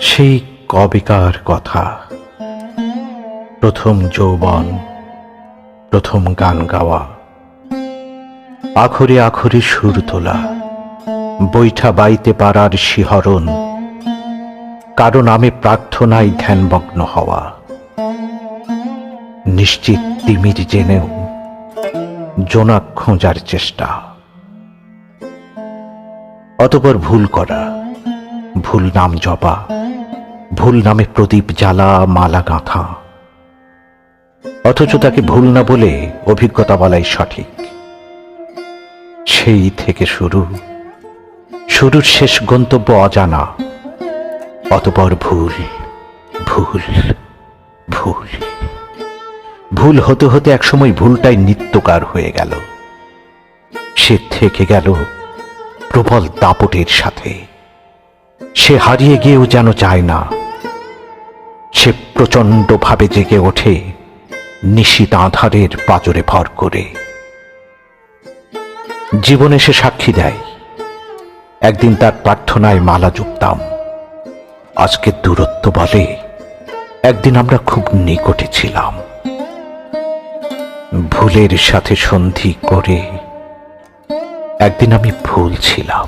সেই কবেকার কথা। প্রথম যৌবন, প্রথম গান গাওয়া। আখরে আখরে সুর তোলা। বৈঠা বাইতে পারার শিহরণ। কারণ আমি প্রার্থনায় ধ্যানমগ্ন হওয়া। নিশ্চিত তিমির জেনেও জোনাক খোঁজার চেষ্টা। অতপর ভুল করা, ভুল নাম জপা, ভুল নামে প্রদীপ জ্বালা মালা গাঁথা। অথচ তাকে ভুল না বলে অভিজ্ঞতা বলাই সঠিক। সেই থেকে শুরু, শুরুর শেষ গন্তব্য অজানা, অতপর ভুল ভুল ভুল। ভুল হতে হতে একসময় ভুলটাই নিত্যকার হয়ে গেল। সে থেকে গেল প্রবল দাপটের সাথে। সে হারিয়ে গিয়েও যেন চায় না। সে প্রচণ্ডভাবে জেগে ওঠে, নিশীত আধারের পাজরে ভর করে। জীবনে সে সাক্ষী দেয়। একদিন তার প্রার্থনায় মালা জুপতাম আজকে দূরত্ব বলে, একদিন আমরা খুব নিকটে ছিলাম। ভুলের সাথে সন্ধি করে একদিন আমি ভুল ছিলাম।